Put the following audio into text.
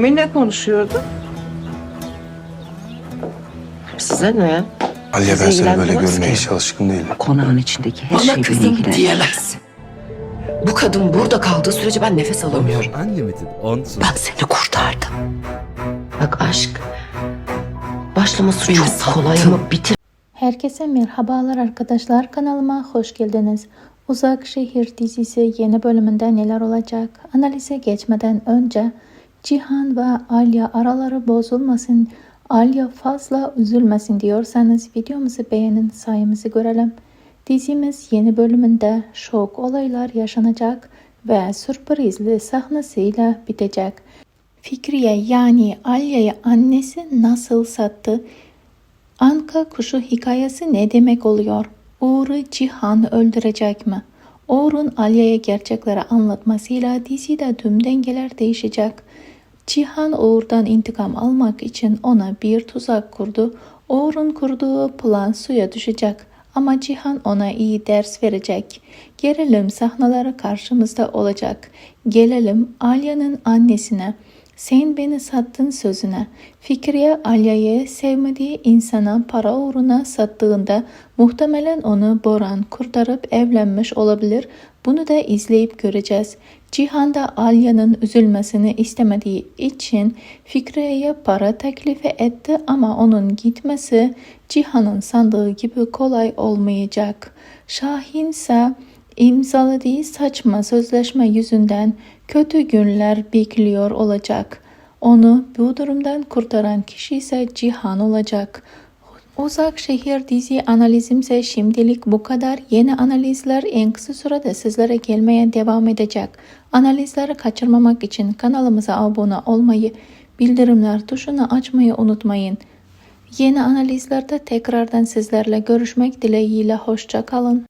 Kiminle konuşuyordu? Size ne ya? Aliye ben seni böyle görmeye hiç alışkın değilim. Konağın içindeki her Bana şey beni kızım ilgilendirir. diyemezsin. Bu kadın burada kaldığı sürece ben nefes alamıyorum. Unlimited on Ben seni kurtardım. Bak aşk başlaması Beni çok kolay ama bitir. Herkese merhabalar arkadaşlar kanalıma hoş geldiniz. Uzak Şehir dizisi yeni bölümünde neler olacak? Analize geçmeden önce Cihan ve Alya araları bozulmasın, Alya fazla üzülmesin diyorsanız videomuzu beğenin sayımızı görelim. Dizimiz yeni bölümünde şok olaylar yaşanacak ve sürprizli sahnesiyle bitecek. Fikriye yani Alya'yı annesi nasıl sattı? Anka kuşu hikayesi ne demek oluyor? Uğur'u Cihan öldürecek mi? Uğur'un Alya'ya gerçekleri anlatmasıyla dizide tüm dengeler değişecek. Cihan Uğur'dan intikam almak için ona bir tuzak kurdu. Uğur'un kurduğu plan suya düşecek. Ama Cihan ona iyi ders verecek. Gerilim sahneleri karşımızda olacak. Gelelim Alya'nın annesine. Sen beni sattın sözüne. Fikriye Alya'yı sevmediği insana para uğruna sattığında muhtemelen onu Boran kurtarıp evlenmiş olabilir. Bunu da izleyip göreceğiz. Cihan da Alya'nın üzülmesini istemediği için Fikriye'ye para teklifi etti ama onun gitmesi Cihan'ın sandığı gibi kolay olmayacak. Şahin ise imzaladığı saçma sözleşme yüzünden kötü günler bekliyor olacak. Onu bu durumdan kurtaran kişi ise Cihan olacak. Uzak şehir dizi analizimse şimdilik bu kadar. Yeni analizler en kısa sürede sizlere gelmeye devam edecek. Analizleri kaçırmamak için kanalımıza abone olmayı, bildirimler tuşunu açmayı unutmayın. Yeni analizlerde tekrardan sizlerle görüşmek dileğiyle hoşça kalın.